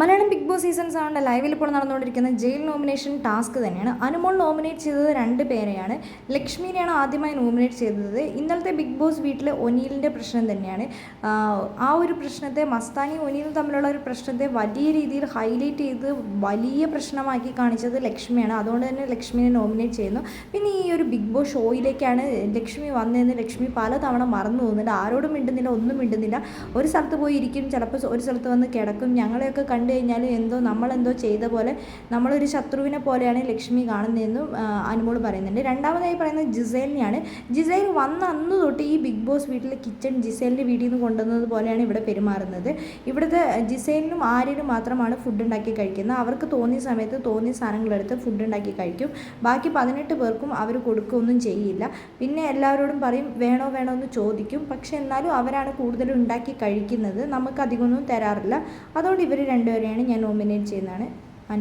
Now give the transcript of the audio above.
Malayalam big Boss season സെവന്റെ ലൈവിൽ ഇപ്പോൾ നടന്നുകൊണ്ടിരിക്കുന്ന ജയിൽ നോമിനേഷൻ ടാസ്ക് തന്നെയാണ്. അനുമോൾ നോമിനേറ്റ് ചെയ്തത് രണ്ട് പേരെയാണ്. ലക്ഷ്മിനെയാണ് ആദ്യമായി നോമിനേറ്റ് ചെയ്തത്. ഇന്നലത്തെ ബിഗ് ബോസ് വീട്ടിലെ ഒനീലിന്റെ പ്രശ്നം തന്നെയാണ്. ആ ഒരു പ്രശ്നത്തെ മസ്താനി ഒനീലും തമ്മിലുള്ള ഒരു പ്രശ്നത്തെ വലിയ രീതിയിൽ ഹൈലൈറ്റ് ചെയ്ത് വലിയ പ്രശ്നമാക്കി കാണിച്ചത് ലക്ഷ്മിയാണ്. അതുകൊണ്ട് തന്നെ ലക്ഷ്മിനെ നോമിനേറ്റ് ചെയ്യുന്നു. പിന്നെ ഈ ഒരു ബിഗ് ബോസ് ഷോയിലേക്കാണ് ലക്ഷ്മി വന്നതെന്ന് ലക്ഷ്മി പലതവണ മറന്നു പോകുന്നുണ്ട്. ആരോടും മിണ്ടുന്നില്ല ഒന്നും മിണ്ടുന്നില്ല. ഒരു സ്ഥലത്ത് പോയി ഇരിക്കും ചിലപ്പോൾ ഒരു സ്ഥലത്ത് വന്ന് കിടക്കും. ഞങ്ങളെയൊക്കെ കണ്ടു കഴിഞ്ഞാൽ എന്തോ നമ്മളെന്തോ ചെയ്ത പോലെ നമ്മളൊരു ശത്രുവിനെ പോലെയാണ് ലക്ഷ്മി കാണുന്നതെന്നും അനുമോൾ പറയുന്നുണ്ട്. രണ്ടാമതായി പറയുന്നത് ജിസേലിനെയാണ്. ജിസേൽ വന്ന അന്ന് തൊട്ട് ഈ ബിഗ് ബോസ് വീട്ടിലെ കിച്ചൺ ജിസേലിന്റെ വീട്ടിൽ നിന്ന് കൊണ്ടുവന്നത് പോലെയാണ് ഇവിടെ പെരുമാറുന്നത്. ഇവിടുത്തെ ജിസേലിനും ആര്യനും മാത്രമാണ് ഫുഡ് ഉണ്ടാക്കി കഴിക്കുന്നത്. അവർക്ക് തോന്നിയ സമയത്ത് തോന്നിയ സാധനങ്ങളെടുത്ത് ഫുഡ് ഉണ്ടാക്കി കഴിക്കും. ബാക്കി പതിനെട്ട് പേർക്കും അവർ കൊടുക്കുകയൊന്നും ചെയ്യില്ല. പിന്നെ എല്ലാവരോടും പറയും വേണോ വേണോ എന്ന് ചോദിക്കും. പക്ഷെ എന്നാലും അവരാണ് കൂടുതലും ഉണ്ടാക്കി കഴിക്കുന്നത്. നമുക്ക് അധികമൊന്നും തരാറില്ല. അതുകൊണ്ട് ഇവർ രണ്ടുപേരെയാണ് ഞാൻ നോമിനേറ്റ് ചെയ്യുന്നതാണ്.